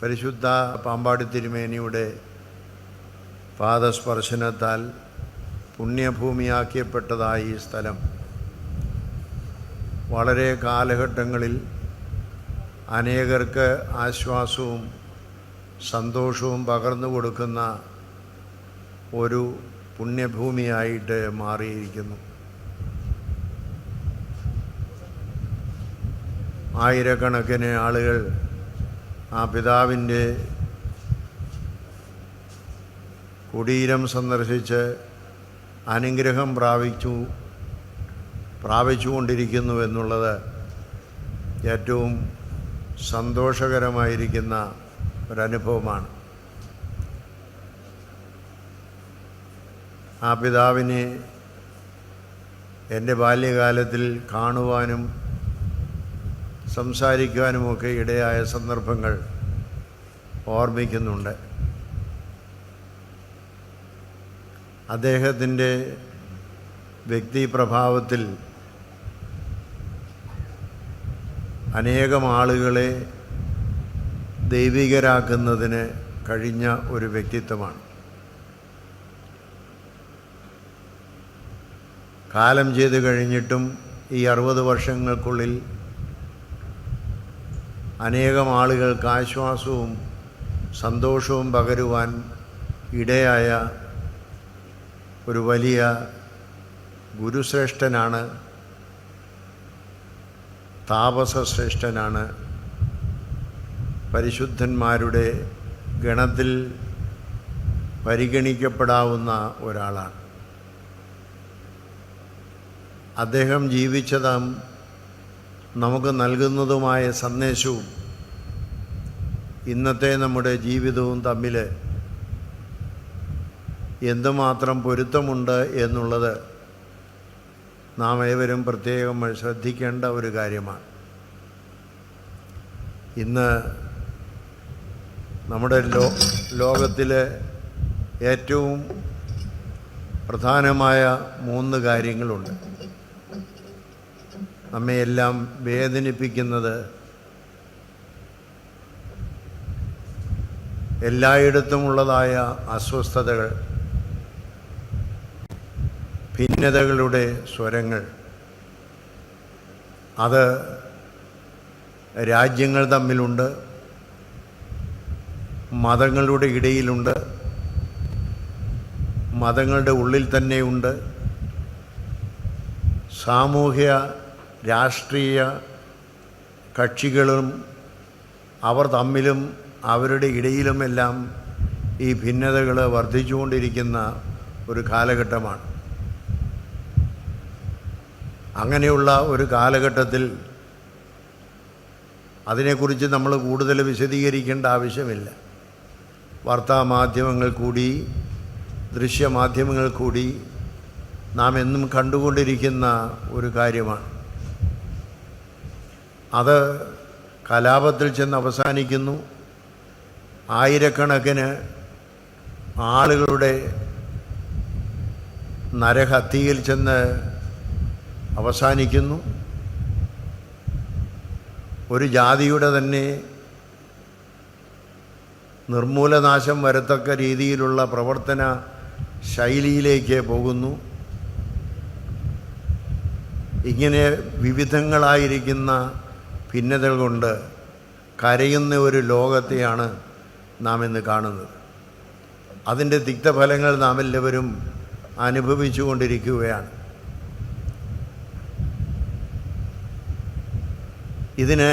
പരിശുദ്ധ പാമ്പാടി തിരുമേനിയുടെ പാദസ്പർശനത്താൽ പുണ്യഭൂമിയാക്കിയപ്പെട്ടതായ ഈ സ്ഥലം. വളരെ കാലഘട്ടങ്ങളിൽ അനേകർക്ക് ആശ്വാസവും സന്തോഷവും പകർന്നു കൊടുക്കുന്ന ഒരു പുണ്യഭൂമിയായിട്ട് മാറിയിരിക്കുന്നു. ആയിരക്കണക്കിന് ആളുകൾ ആ പിതാവിന്റെ കുടീരം സന്ദർശിച്ച് അനുഗ്രഹം പ്രാപിച്ചു പ്രാപിച്ചുകൊണ്ടിരിക്കുന്നു എന്നുള്ളത് ഏറ്റവും സന്തോഷകരമായിരിക്കുന്ന ഒരനുഭവമാണ്. ആ പിതാവിനെ എന്റെ ബാല്യകാലത്തിൽ കാണുവാനും സംസാരിക്കുവാനുമൊക്കെ ഇടയായ സന്ദർഭങ്ങൾ ഓർമ്മിക്കുന്നുണ്ട്. അദ്ദേഹത്തിന്റെ വ്യക്തിപ്രഭാവത്തിൽ അനേകം ആളുകളെ ദൈവികരാക്കുന്നതിന് കഴിഞ്ഞ ഒരു വ്യക്തിത്വമാണ്. കാലം ചെയ്ത് കഴിഞ്ഞിട്ടും ഈ അറുപത് വർഷങ്ങൾക്കുള്ളിൽ അനേകം ആളുകൾക്ക് ആശ്വാസവും സന്തോഷവും പകരുവാൻ ഇടയായ ഒരു വലിയ ഗുരുശ്രേഷ്ഠനാണ് താപസശ്രേഷ്ഠനാണ്. പരിശുദ്ധന്മാരുടെ ഗണത്തിൽ പരിഗണിക്കപ്പെടാവുന്ന ഒരാളാണ്. അദ്ദേഹം ജീവിച്ചതും നമുക്ക് നൽകുന്നതുമായ സന്ദേശവും ഇന്നത്തെ നമ്മുടെ ജീവിതവും തമ്മിൽ എന്തുമാത്രം പൊരുത്തമുണ്ട് എന്നുള്ളത് നാം ഏവരും പ്രത്യേകം ശ്രദ്ധിക്കേണ്ട ഒരു കാര്യമാണ്. ഇന്ന് നമ്മുടെ ലോ ലോകത്തിലെ ഏറ്റവും പ്രധാനമായ മൂന്ന് കാര്യങ്ങളുണ്ട്. നമ്മയെല്ലാം വേദനിപ്പിക്കുന്നത് എല്ലായിടത്തുമുള്ളതായ അസ്വസ്ഥതകൾ ഭിന്നതകളുടെ സ്വരങ്ങൾ. അത് രാജ്യങ്ങൾ തമ്മിലുണ്ട് മതങ്ങളുടെ ഇടയിലുണ്ട് മതങ്ങളുടെ ഉള്ളിൽ തന്നെയുണ്ട്. സാമൂഹ്യ രാഷ്ട്രീയ കക്ഷികളും അവർ തമ്മിലും അവരുടെ ഇടയിലുമെല്ലാം ഈ ഭിന്നതകൾ വർദ്ധിച്ചുകൊണ്ടിരിക്കുന്ന ഒരു കാലഘട്ടമാണ്. അങ്ങനെയുള്ള ഒരു കാലഘട്ടത്തിൽ അതിനെക്കുറിച്ച് നമ്മൾ കൂടുതൽ വിശദീകരിക്കേണ്ട ആവശ്യമില്ല. വാർത്താമാധ്യമങ്ങൾ കൂടി ദൃശ്യമാധ്യമങ്ങൾ കൂടി നാം എന്നും കണ്ടുകൊണ്ടിരിക്കുന്ന ഒരു കാര്യമാണ്. അത് കലാപത്തിൽ ചെന്ന് അവസാനിക്കുന്നു. ആയിരക്കണക്കിന് ആളുകളുടെ നരഹത്യയിൽ ചെന്ന് അവസാനിക്കുന്നു. ഒരു ജാതിയുടെ തന്നെ നിർമൂലനാശം വരത്തക്ക രീതിയിലുള്ള പ്രവർത്തന ശൈലിയിലേക്ക് പോകുന്നു. ഇങ്ങനെ വിവിധങ്ങളായിരിക്കുന്ന ഭിന്നതകൾ കൊണ്ട് കരയുന്ന ഒരു ലോകത്തെയാണ് നാം ഇന്ന് കാണുന്നത്. അതിന്റെ തിക്തഫലങ്ങൾ നാം എല്ലാവരും അനുഭവിച്ചു കൊണ്ടിരിക്കുകയാണ് ഇതിന്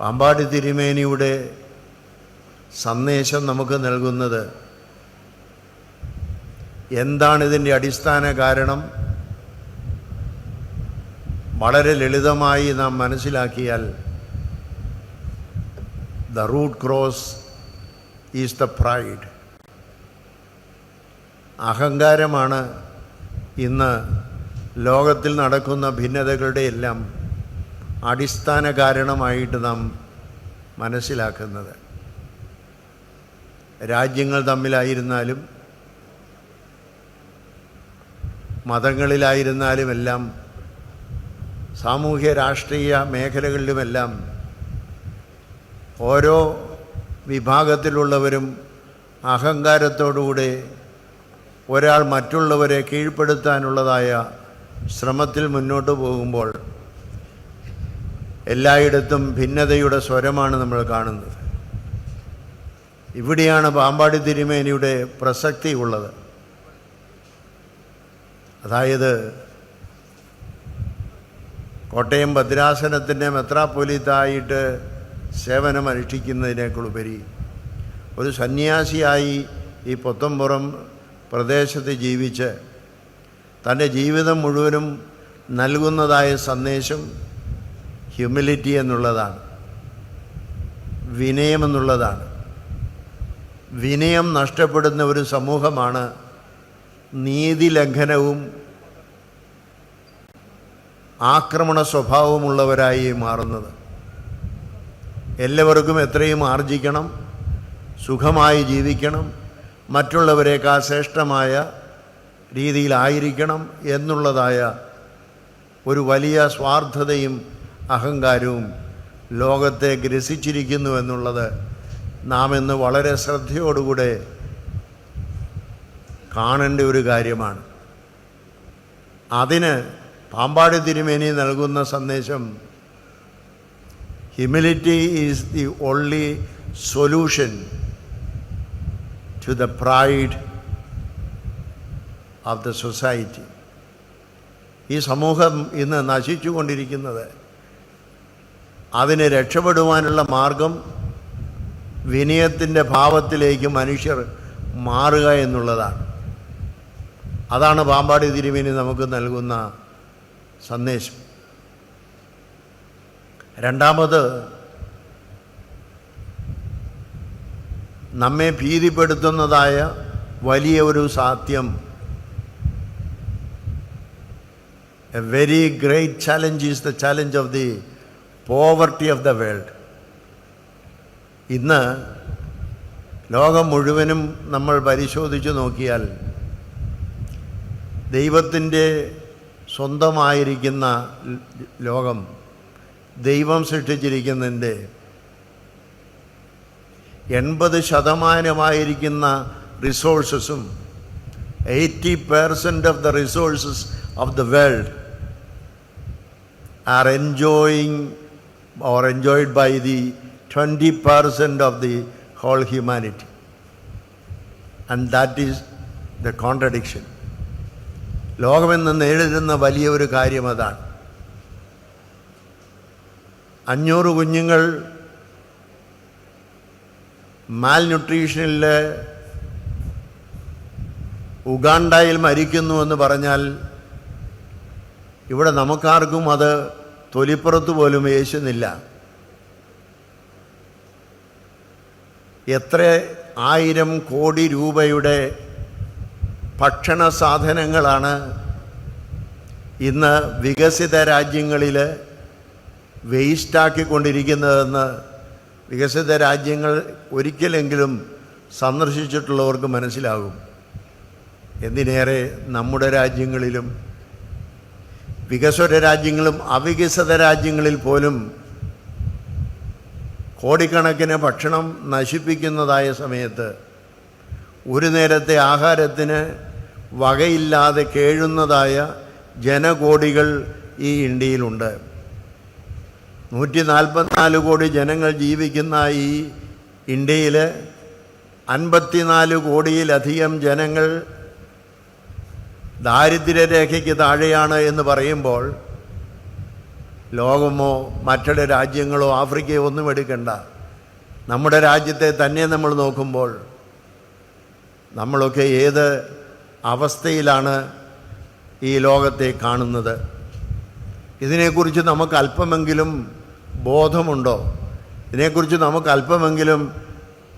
പാമ്പാടി തിരുമേനിയുടെ സന്ദേശം നമുക്ക് നൽകുന്നത് എന്താണിതിന്റെ അടിസ്ഥാന കാരണം? വളരെ ലളിതമായി നാം മനസ്സിലാക്കിയാൽ the root cause is the pride അഹങ്കാരമാണ് ഇന്ന് ലോകത്തിൽ നടക്കുന്ന ഭിന്നതകളുടെ എല്ലാം അടിസ്ഥാന കാരണമായിട്ട് നാം മനസ്സിലാക്കുന്നത്. രാജ്യങ്ങൾ തമ്മിലായിരുന്നാലും മതങ്ങളിലായിരുന്നാലും എല്ലാം സാമൂഹ്യ രാഷ്ട്രീയ മേഖലകളിലുമെല്ലാം ഓരോ വിഭാഗത്തിലുള്ളവരും അഹങ്കാരത്തോടുകൂടെ ഒരാൾ മറ്റുള്ളവരെ കീഴ്പ്പെടുത്താനുള്ളതായ ശ്രമത്തിൽ മുന്നോട്ട് പോകുമ്പോൾ എല്ലായിടത്തും ഭിന്നതയുടെ സ്വരമാണ് നമ്മൾ കാണുന്നത്. ഇവിടെയാണ് പാമ്പാടി തിരുമേനിയുടെ പ്രസക്തി ഉള്ളത്. അതായത് കോട്ടയം ഭദ്രാസനത്തിന്റെ മെത്രാപ്പൊലിത്തായിട്ട് സേവനമനുഷ്ഠിക്കുന്നതിനേക്കുളുപരി ഒരു സന്യാസിയായി ഈ പൊത്തമ്പുറം പ്രദേശത്ത് ജീവിച്ച് തന്റെ ജീവിതം മുഴുവനും നൽകുന്നതായ സന്ദേശം ഹ്യൂമിലിറ്റി എന്നുള്ളതാണ്. വിനയമെന്നുള്ളതാണ് വിനയം നഷ്ടപ്പെടുന്ന ഒരു സമൂഹമാണ് നീതി ലംഘനവും ആക്രമണ സ്വഭാവമുള്ളവരായി മാറുന്നത്. എല്ലാവർക്കും എത്രയും ആർജിക്കണം സുഖമായി ജീവിക്കണം മറ്റുള്ളവരെക്കാൾ ശ്രേഷ്ഠമായ രീതിയിലായിരിക്കണം എന്നുള്ളതായ ഒരു വലിയ സ്വാർത്ഥതയും അഹങ്കാരവും ലോകത്തെ ഗ്രസിച്ചിരിക്കുന്നു എന്നുള്ളത് നാം ഇന്ന് വളരെ ശ്രദ്ധയോടുകൂടെ കാണേണ്ട ഒരു കാര്യമാണ്. അതിന് പാമ്പാടി തിരുമേനി നൽകുന്ന സന്ദേശം humility is the only solution to the pride of the society ഈ സമൂഹം ഇന്ന് നശിച്ചുകൊണ്ടിരിക്കുന്നത് അതിനെ രക്ഷപ്പെടുവാനുള്ള മാർഗം വിനയത്തിന്റെ ഭാവത്തിലേക്ക് മനുഷ്യർ മാറുക എന്നുള്ളതാണ്. അതാണ് പാമ്പാടി തിരുമേനി നമുക്ക് നൽകുന്ന സന്ദേശം. രണ്ടാമത് നമ്മെ ഭീതിപ്പെടുത്തുന്നതായ വലിയ ഒരു സാത്യം a very great challenge is the challenge of the poverty of the world ഇന്ന് ലോകം മുഴുവനും നമ്മൾ പരിശോധിച്ച് നോക്കിയാൽ ദൈവത്തിന്റെ സ്വന്തമായിരിക്കുന്ന ലോകം ദൈവം സൃഷ്ടിച്ചിരിക്കുന്നതിന്റെ എൺപത് ശതമാനമായിരിക്കുന്ന റിസോഴ്സസും eighty percent of the resources of the world are enjoying or enjoyed by the twenty percent of the whole humanity and that is the contradiction ലോകമെന്ന് നേരിടുന്ന വലിയ ഒരു കാര്യം അതാണ്. അഞ്ഞൂറ് കുഞ്ഞുങ്ങൾ മാൽ ന്യൂട്രീഷനിൽ ഉഗാണ്ടയിൽ മരിക്കുന്നുവെന്ന് പറഞ്ഞാൽ ഇവിടെ നമുക്കാർക്കും അത് തൊലിപ്പുറത്ത് പോലും യേശുന്നില്ല എത്ര ആയിരം കോടി രൂപയുടെ ഭക്ഷണ സാധനങ്ങളാണ് ഇന്ന് വികസിത രാജ്യങ്ങളിൽ വേസ്റ്റാക്കിക്കൊണ്ടിരിക്കുന്നതെന്ന് വികസിത രാജ്യങ്ങൾ ഒരിക്കലെങ്കിലും സന്ദർശിച്ചിട്ടുള്ളവർക്ക് മനസ്സിലാകും. എന്തിനേറെ നമ്മുടെ രാജ്യങ്ങളിലും വികസ്വര രാജ്യങ്ങളും അവികസിത രാജ്യങ്ങളിൽ പോലും കോടിക്കണക്കിന് ഭക്ഷണം നശിപ്പിക്കുന്നതായ സമയത്ത് ഒരു നേരത്തെ ആഹാരത്തിന് വകയില്ലാതെ കേഴുന്നതായ ജനകോടികൾ ഈ ഇന്ത്യയിലുണ്ട്. നൂറ്റി നാൽപ്പത്തിനാല് കോടി ജനങ്ങൾ ജീവിക്കുന്ന ഈ ഇന്ത്യയിൽ അൻപത്തിനാല് കോടിയിലധികം ജനങ്ങൾ ദാരിദ്ര്യരേഖയ്ക്ക് താഴെയാണ് എന്ന് പറയുമ്പോൾ ലോകമോ മറ്റുള്ള രാജ്യങ്ങളോ ആഫ്രിക്കയോ ഒന്നും എടുക്കണ്ട. നമ്മുടെ രാജ്യത്തെ തന്നെ നമ്മൾ നോക്കുമ്പോൾ നമ്മളൊക്കെ ഏത് അവസ്ഥയിലാണ് ഈ ലോകത്തെ കാണുന്നത്. ഇതിനെക്കുറിച്ച് നമുക്ക് അല്പമെങ്കിലും ബോധമുണ്ടോ? ഇതിനെക്കുറിച്ച് നമുക്ക് അല്പമെങ്കിലും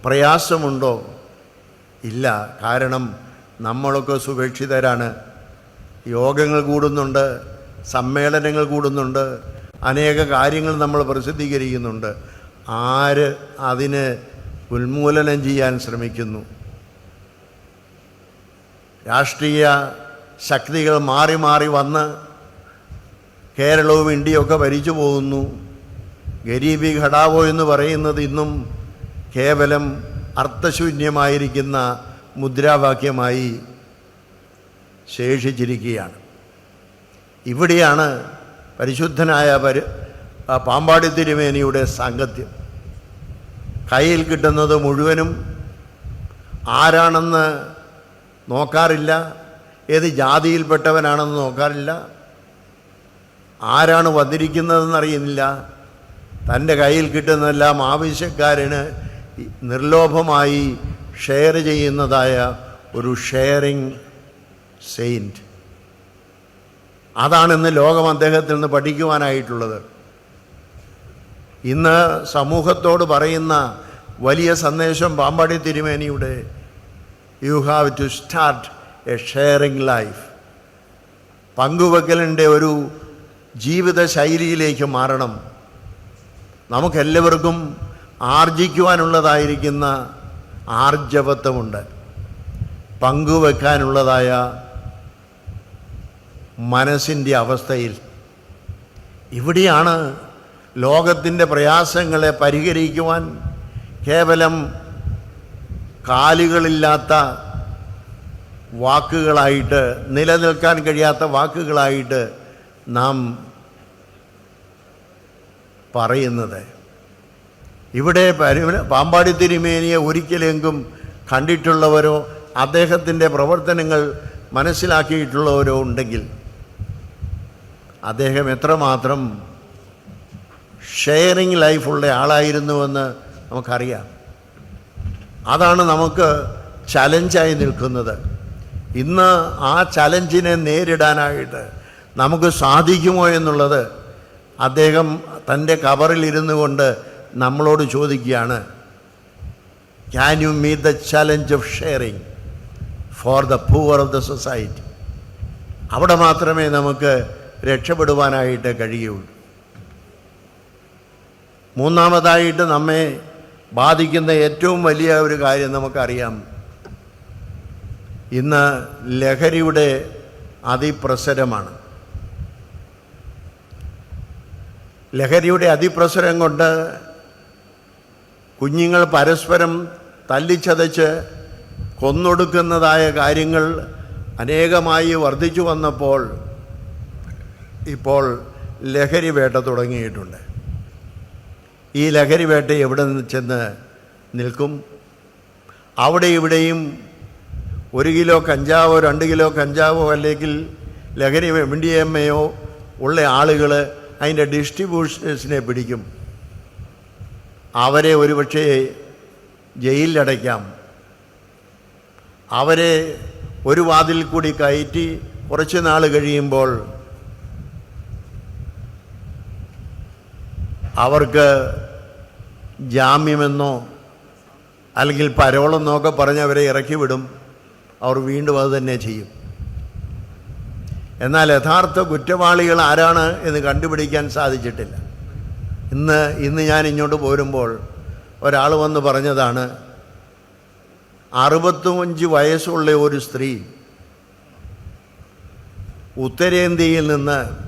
പ്രയാസമുണ്ടോ? ഇല്ല. കാരണം നമ്മളൊക്കെ സുരക്ഷിതരാണ്. യോഗങ്ങൾ കൂടുന്നുണ്ട് സമ്മേളനങ്ങൾ കൂടുന്നുണ്ട് അനേക കാര്യങ്ങൾ നമ്മൾ പ്രസിദ്ധീകരിക്കുന്നുണ്ട്. ആര് അതിന് ഉന്മൂലനം ചെയ്യാൻ ശ്രമിക്കുന്നു? രാഷ്ട്രീയ ശക്തികൾ മാറി മാറി വന്ന് കേരളവും ഇന്ത്യയൊക്കെ ഭരിച്ചു പോകുന്നു. ഗരീബി ഘടാവോ എന്ന് പറയുന്നത് ഇന്നും കേവലം അർത്ഥശൂന്യമായിരിക്കുന്ന മുദ്രാവാക്യമായി ശേഷിച്ചിരിക്കുകയാണ്. ഇവിടെയാണ് പരിശുദ്ധനായ പരി പാമ്പാടി തിരുമേനിയുടെ സാങ്കത്യം. കയ്യിൽ കിട്ടുന്നത് മുഴുവനും ആരാണെന്ന് നോക്കാറില്ല. ഏത് ജാതിയിൽപ്പെട്ടവനാണെന്ന് നോക്കാറില്ല. ആരാണ് വന്നിരിക്കുന്നതെന്ന് അറിയുന്നില്ല. തന്റെ കയ്യിൽ കിട്ടുന്നതെല്ലാം ആവശ്യക്കാരന് നിർലോഭമായി ഷെയർ ചെയ്യുന്നതായ ഒരു ഷെയറിങ് സെയിന്റ് അതാണിന്ന് ലോകം അദ്ദേഹത്തിൽ നിന്ന് പഠിക്കുവാനായിട്ടുള്ളത്. ഇന്ന് സമൂഹത്തോട് പറയുന്ന വലിയ സന്ദേശം പാമ്പാടി തിരുമേനിയുടെ you have to start a sharing life പങ്കുവെക്കലിന്റെ ഒരു ജീവിത ശൈലിയിലേക്ക് മാറണം. നമുക്കെല്ലാവർക്കും ആർജിക്കുവാനുള്ളതായിരിക്കുന്ന ആർജവത്വമുണ്ട്. പങ്കുവെക്കാനുള്ളതായ മനസ്സിന്റെ അവസ്ഥയിൽ. ഇവിടെയാണ് ലോകത്തിന്റെ പ്രയാസങ്ങളെ പരിഹരിക്കുവാൻ കേവലം കാലുകളില്ലാത്ത വാക്കുകളായിട്ട് നിലനിൽക്കാൻ കഴിയാത്ത വാക്കുകളായിട്ട് നാം പറയുന്നത്. ഇവിടെ പാമ്പാടി തിരുമേനിയെ ഒരിക്കലെങ്കിലും കണ്ടിട്ടുള്ളവരോ അദ്ദേഹത്തിന്റെ പ്രവർത്തനങ്ങൾ മനസ്സിലാക്കിയിട്ടുള്ളവരോ ഉണ്ടെങ്കിൽ അദ്ദേഹം എത്രമാത്രം ഷെയറിങ് ലൈഫുള്ള ആളായിരുന്നുവെന്ന് നമുക്കറിയാം. അതാണ് നമുക്ക് ചലഞ്ചായി നിൽക്കുന്നത്. ഇന്ന് ആ ചലഞ്ചിനെ നേരിടാനായിട്ട് നമുക്ക് സാധിക്കുമോ എന്നുള്ളത് അദ്ദേഹം തന്റെ കവറിൽ ഇരുന്നു കൊണ്ട് നമ്മളോട് ചോദിക്കുകയാണ്. Can you meet the challenge of sharing for the poor of the society അവിടെ മാത്രമേ നമുക്ക് രക്ഷപ്പെടുവാനായിട്ട് കഴിയുള്ളൂ. മൂന്നാമതായിട്ട് നമ്മെ ബാധിക്കുന്ന ഏറ്റവും വലിയ ഒരു കാര്യം നമുക്കറിയാം. ഇന്ന് ലഹരിയുടെ അതിപ്രസരമാണ്. ലഹരിയുടെ അതിപ്രസരം കൊണ്ട് കുഞ്ഞുങ്ങൾ പരസ്പരം തല്ലിച്ചതച്ച് കൊന്നൊടുക്കുന്നതായ കാര്യങ്ങൾ അനേകമായി വർദ്ധിച്ചു വന്നപ്പോൾ ഇപ്പോൾ ലഹരി വേട്ട തുടങ്ങിയിട്ടുണ്ട്. ഈ ലഹരി വേട്ട എവിടെ നിന്ന് ചെന്ന് നിൽക്കും? അവിടെ ഇവിടെയും ഒരു കിലോ കഞ്ചാവോ രണ്ട് കിലോ കഞ്ചാവോ അല്ലെങ്കിൽ ലഹരി എയോ ഉള്ള ആളുകൾ അതിന്റെ ഡിസ്ട്രിബ്യൂഷേഴ്സിനെ പിടിക്കും. അവരെ ഒരുപക്ഷെ ജയിലിലടയ്ക്കാം. അവരെ ഒരു വാതിൽ കൂടി കയറ്റി കുറച്ച് നാൾ കഴിയുമ്പോൾ അവർക്ക് ജാമ്യമെന്നോ അല്ലെങ്കിൽ പരോളെന്നോ പറഞ്ഞ് അവരെ ഇറക്കി വിടും. അവർ വീണ്ടും അത് തന്നെ ചെയ്യും. എന്നാൽ യഥാർത്ഥ കുറ്റവാളികൾ ആരാണ് എന്ന് കണ്ടുപിടിക്കാൻ സാധിച്ചിട്ടില്ല. ഇന്ന് ഇന്ന് ഞാൻ ഇങ്ങോട്ട് പോരുമ്പോൾ ഒരാൾ വന്ന് പറഞ്ഞതാണ് അറുപത്തഞ്ച് വയസ്സുള്ള ഒരു സ്ത്രീ ഉത്തരേന്ത്യയിൽ നിന്ന്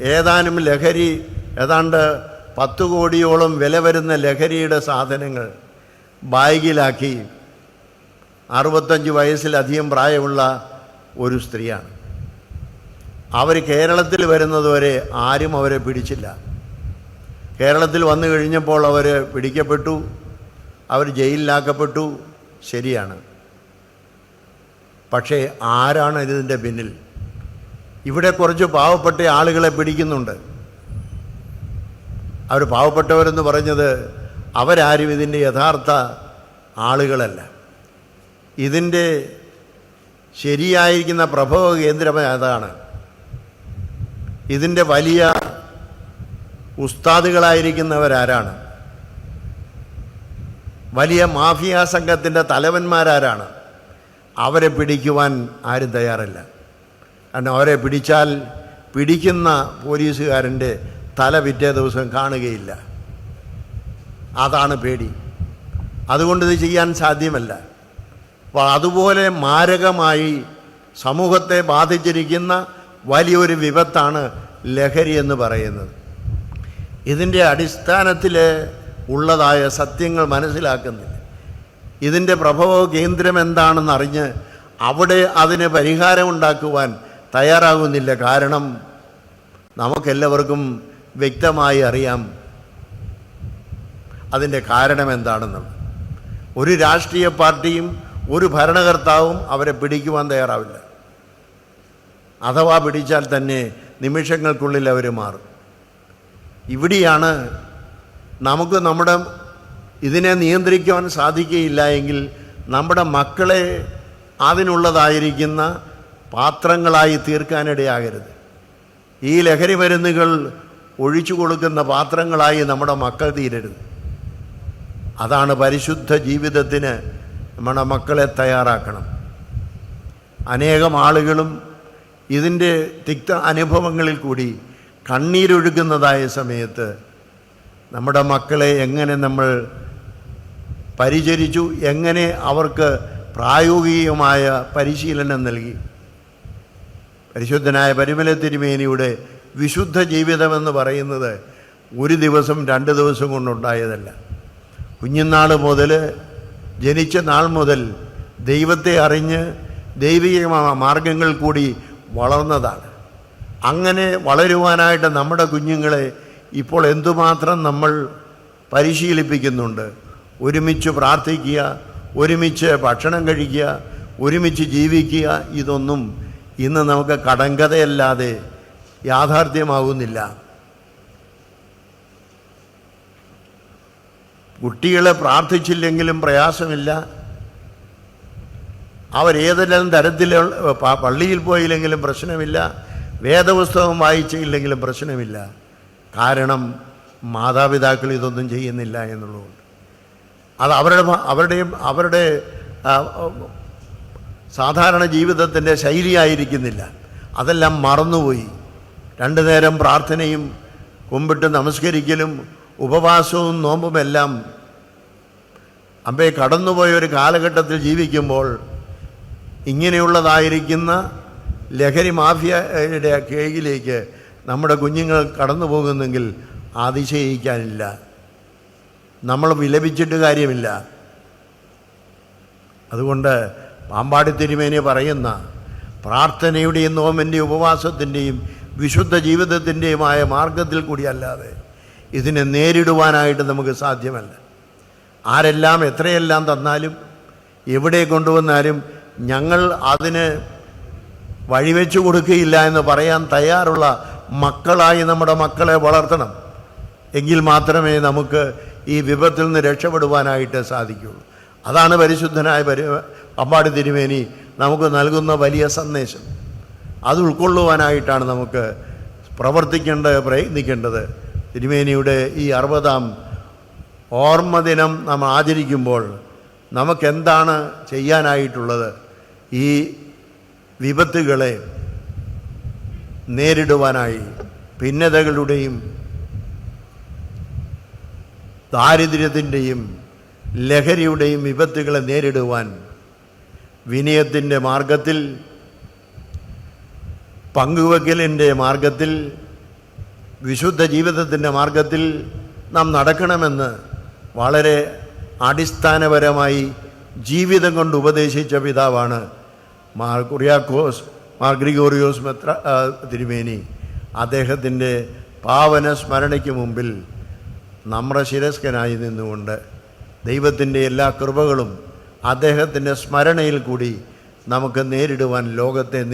ഏതാനും ലഹരി ഏതാണ്ട് പത്ത് കോടിയോളം വില വരുന്ന ലഹരിയുടെ സാധനങ്ങൾ ബാഗിലാക്കി അറുപത്തഞ്ച് വയസ്സിലധികം പ്രായമുള്ള ഒരു സ്ത്രീയാണ്. അവർ കേരളത്തിൽ വരുന്നതുവരെ ആരും അവരെ പിടിച്ചില്ല. കേരളത്തിൽ വന്നു കഴിഞ്ഞപ്പോൾ അവർ പിടിക്കപ്പെട്ടു അവർ ജയിലിലാക്കപ്പെട്ടു. ശരിയാണ്. പക്ഷേ ആരാണ് ഇതിന്റെ പിന്നിൽ? ഇവിടെ കുറച്ച് പാവപ്പെട്ട ആളുകളെ പിടിക്കുന്നുണ്ട്. അവർ പാവപ്പെട്ടവരെന്ന് പറഞ്ഞത് അവരാരും ഇതിന്റെ യഥാർത്ഥ ആളുകളല്ല. ഇതിന്റെ ശരിയായിരിക്കുന്ന പ്രഭവ കേന്ദ്രം അതാണ് ഇതിന്റെ വലിയ ഉസ്താദുകളായിരിക്കുന്നവരാരാണ്? വലിയ മാഫിയ സംഘത്തിന്റെ തലവന്മാരാരാണ്? അവരെ പിടിക്കുവാൻ ആരും തയ്യാറല്ല. കാരണം അവരെ പിടിച്ചാൽ പിടിക്കുന്ന പോലീസുകാരന്റെ തല പിറ്റേ ദിവസം കാണുകയില്ല. അതാണ് പേടി. അതുകൊണ്ട് ഇത് ചെയ്യാൻ സാധ്യമല്ല. അപ്പോൾ അതുപോലെ മാരകമായി സമൂഹത്തെ ബാധിച്ചിരിക്കുന്ന വലിയൊരു വിപത്താണ് ലഹരി എന്ന് പറയുന്നത്. ഇതിന്റെ അടിസ്ഥാനത്തിൽ ഉള്ളതായ സത്യങ്ങൾ മനസ്സിലാക്കുന്നില്ല. ഇതിന്റെ പ്രഭവ കേന്ദ്രം എന്താണെന്നറിഞ്ഞ് അവിടെ അതിന് പരിഹാരമുണ്ടാക്കുവാൻ തയ്യാറാകുന്നില്ല. കാരണം നമുക്കെല്ലാവർക്കും വ്യക്തമായി അറിയാം അതിന്റെ കാരണം എന്താണെന്നുള്ളത് ഒരു രാഷ്ട്രീയ പാർട്ടിയും ഒരു ഭരണകർത്താവും അവരെ പിടിക്കുവാൻ തയ്യാറാവില്ല. അഥവാ പിടിച്ചാൽ തന്നെ നിമിഷങ്ങൾക്കുള്ളിൽ അവർ മാറും. ഇവിടെയാണ് നമുക്ക് നമ്മുടെ ഇതിനെ നിയന്ത്രിക്കുവാൻ സാധിക്കുകയില്ല എങ്കിൽ നമ്മുടെ മക്കളെ അതിനുള്ളതായിരിക്കുന്ന പാത്രങ്ങളായി തീർക്കാനിടയാകരുത്. ഈ ലഹരി മരുന്നുകൾ ഒഴിച്ചു കൊടുക്കുന്ന പാത്രങ്ങളായി നമ്മുടെ മക്കൾ തീരരുത്. അതാണ് പരിശുദ്ധ ജീവിതത്തിന് നമ്മുടെ മക്കളെ തയ്യാറാക്കണം. അനേകം ആളുകളും ഇതിന്റെ തിക്ത അനുഭവങ്ങളിൽ കൂടി കണ്ണീരൊഴുകുന്നതായ സമയത്ത് നമ്മുടെ മക്കളെ എങ്ങനെ നമ്മൾ പരിചരിച്ചു എങ്ങനെ അവർക്ക് പ്രായോഗികമായ പരിശീലനം നൽകി. പരിശുദ്ധനായ പരിമല തിരുമേനിയുടെ വിശുദ്ധ ജീവിതമെന്ന് പറയുന്നത് ഒരു ദിവസം രണ്ട് ദിവസം കൊണ്ടുണ്ടായതല്ല. കുഞ്ഞുനാൾ മുതൽ ജനിച്ച നാൾ മുതൽ ദൈവത്തെ അറിഞ്ഞ് ദൈവിക മാർഗങ്ങൾ കൂടി വളർന്നതാണ്. അങ്ങനെ വളരുവാനായിട്ട് നമ്മുടെ കുഞ്ഞുങ്ങളെ ഇപ്പോൾ എന്തുമാത്രം നമ്മൾ പരിശീലിപ്പിക്കുന്നുണ്ട്. ഒരുമിച്ച് പ്രാർത്ഥിക്കുക ഒരുമിച്ച് ഭക്ഷണം കഴിക്കുക ഒരുമിച്ച് ജീവിക്കുക ഇതൊന്നും ഇന്ന് നമുക്ക് കടങ്കഥയല്ലാതെ യാഥാർത്ഥ്യമാകുന്നില്ല കുട്ടികളെ പ്രാർത്ഥിച്ചില്ലെങ്കിലും പ്രയാസമില്ല. അവരേതെല്ലാം തരത്തിലുള്ള പള്ളിയിൽ പോയില്ലെങ്കിലും പ്രശ്നമില്ല. വേദപുസ്തകം വായിച്ചില്ലെങ്കിലും പ്രശ്നമില്ല. കാരണം മാതാപിതാക്കൾ ഇതൊന്നും ചെയ്യുന്നില്ല എന്നുള്ളതുകൊണ്ട്. അത് അവരുടെ അവരുടെയും അവരുടെ സാധാരണ ജീവിതത്തിന്റെ ശൈലിയായിരിക്കുന്നില്ല. അതെല്ലാം മറന്നുപോയി. രണ്ടു നേരം പ്രാർത്ഥനയും കുമ്പിട്ട് നമസ്കരിക്കലും ഉപവാസവും നോമ്പുമെല്ലാം അമ്പയെ കടന്നുപോയ ഒരു കാലഘട്ടത്തിൽ ജീവിക്കുമ്പോൾ ഇങ്ങനെയുള്ളതായിരിക്കുന്ന ലഹരി മാഫിയയുടെ കീഴിലേക്ക് നമ്മുടെ കുഞ്ഞുങ്ങൾ കടന്നു പോകുന്നെങ്കിൽ അതിശയിക്കാനില്ല. നമ്മൾ വിലപിച്ചിട്ട് കാര്യമില്ല. അതുകൊണ്ട് പാമ്പാടി തിരുമേനി പറയുന്ന പ്രാർത്ഥനയുടെയും നോമന്റെയും ഉപവാസത്തിന്റെയും വിശുദ്ധ ജീവിതത്തിന്റെയുമായ മാർഗത്തിൽ കൂടിയല്ലാതെ ഇതിനെ നേരിടുവാനായിട്ട് നമുക്ക് സാധ്യമല്ല. ആരെല്ലാം എത്രയെല്ലാം തന്നാലും എവിടെ കൊണ്ടുവന്നാലും ഞങ്ങൾ അതിന് വഴിവെച്ചു കൊടുക്കുകയില്ല എന്ന് പറയാൻ തയ്യാറുള്ള മക്കളായി നമ്മുടെ മക്കളെ വളർത്തണം. എങ്കിൽ മാത്രമേ നമുക്ക് ഈ വിപത്തിൽ നിന്ന് രക്ഷപ്പെടുവാനായിട്ട് സാധിക്കുകയുള്ളൂ. അതാണ് പരിശുദ്ധനായ പരി അമ്പാടി തിരുമേനി നമുക്ക് നൽകുന്ന വലിയ സന്ദേശം. അത് ഉൾക്കൊള്ളുവാനായിട്ടാണ് നമുക്ക് പ്രവർത്തിക്കേണ്ടത് പ്രയത്നിക്കേണ്ടത്. തിരുമേനിയുടെ ഈ അറുപതാം ഓർമ്മ ദിനം നാം ആചരിക്കുമ്പോൾ നമുക്കെന്താണ് ചെയ്യാനായിട്ടുള്ളത്? ഈ വിപത്തുകളെ നേരിടുവാനായി ഭിന്നതകളുടെയും ദാരിദ്ര്യത്തിന്റെയും ലഹരിയുടെയും വിപത്തുകളെ നേരിടുവാൻ വിനയത്തിന്റെ മാർഗത്തിൽ പങ്കുവെക്കലിന്റെ മാർഗത്തിൽ വിശുദ്ധ ജീവിതത്തിന്റെ മാർഗത്തിൽ നാം നടക്കണമെന്ന് വളരെ അടിസ്ഥാനപരമായി ജീവിതം കൊണ്ട് ഉപദേശിച്ച പിതാവാണ് മാർ കുറിയാക്കോസ് മാർ ഗ്രിഗോറിയോസ് മെത്ര തിരുമേനി. അദ്ദേഹത്തിന്റെ പാവന സ്മരണയ്ക്ക് മുമ്പിൽ നമ്മുടെ ശിരസ്കനായി നിന്നുകൊണ്ട് ദൈവത്തിന്റെ എല്ലാ കൃപകളും അദ്ദേഹത്തിന്റെ സ്മരണയിൽ കൂടി നമുക്ക് നേരിടുവാൻ ലോകത്തെ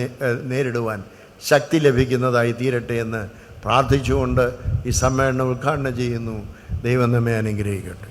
നേരിടുവാൻ ശക്തി ലഭിക്കുന്നതായി തീരട്ടെ എന്ന് പ്രാർത്ഥിച്ചുകൊണ്ട് ഈ സമ്മേളനം ഉദ്ഘാടനം ചെയ്യുന്നു. ദൈവം നമ്മെ അനുഗ്രഹിക്കട്ടെ.